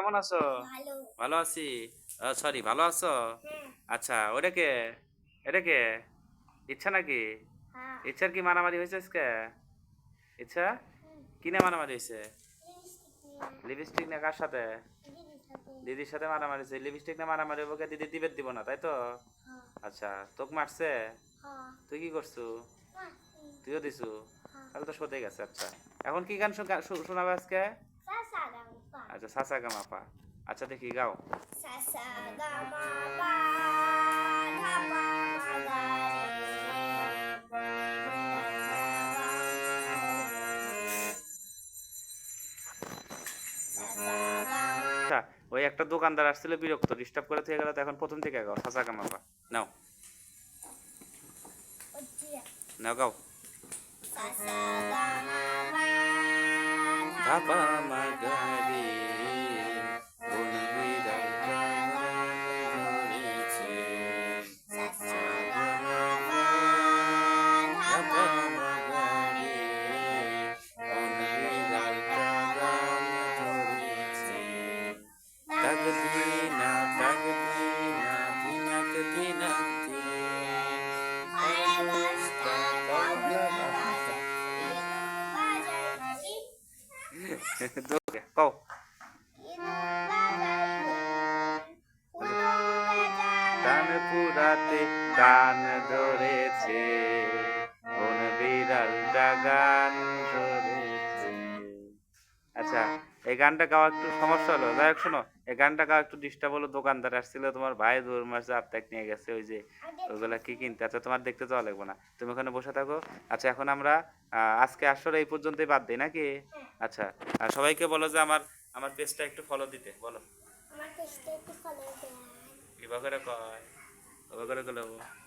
কেমন আছো? ভালো। আছি। সরি ভালো আছো? হ্যাঁ। আচ্ছা ওটা কে? এটা কে? ইচ্ছা নাকি? হ্যাঁ। ইচ্ছার কি মারামারি হয়েছে আজকে? ইচ্ছা? কিনে মারামারি হয়েছে? লিপস্টিক না কার সাথে? দিদির সাথে মারামারি হয়েছে। লিপস্টিক না মারামারি হবে দিদি দিবে দিব না তাই তো? আচ্ছা তোকে মারছে? তুই কি করছু? তুইও দিছু? তাহলে তো সতে গেছে আচ্ছা। এখন কি গান শোনাবে আজকে? আচ্ছা সাসা গামাপা আচ্ছা দেখি গাও। আচ্ছা ওই একটা দোকানদার আসছিল বিরক্ত ডিস্টার্ব করে থেকে গেল তো এখন প্রথম থেকে গাও সাসা গামাপা নাও। নাও গাও। মাগারি বনবিড়াল দোকে কও কান পুরাতে কান ধরেছে কোন বিড়ালটা গান ধরেছে। আচ্ছা এই গানটা গাওয়া একটু সমস্যা হলো। যাই হোক শোনো এই গানটা গাওয়া একটু ডিস্টার্ব হলো দোকানদার আসছিল তোমার ভাই দূর মাসে আত্মাক নিয়ে গেছে ওই যে ওইগুলা কি কিনতে? আচ্ছা তোমার দেখতে তো লাগবে না। তুমি ওখানে বসে থাকো। আচ্ছা এখন আমরা আজকে আসলে এই পর্যন্তই বাদ দিই নাকি? আচ্ছা আর সবাইকে বলো যে আমার আমার পেজটা একটু ফলো দিতে বলো। আমার পেজটা একটু ফলো দিতে কিবা করে কয়? ওবা করে গেলো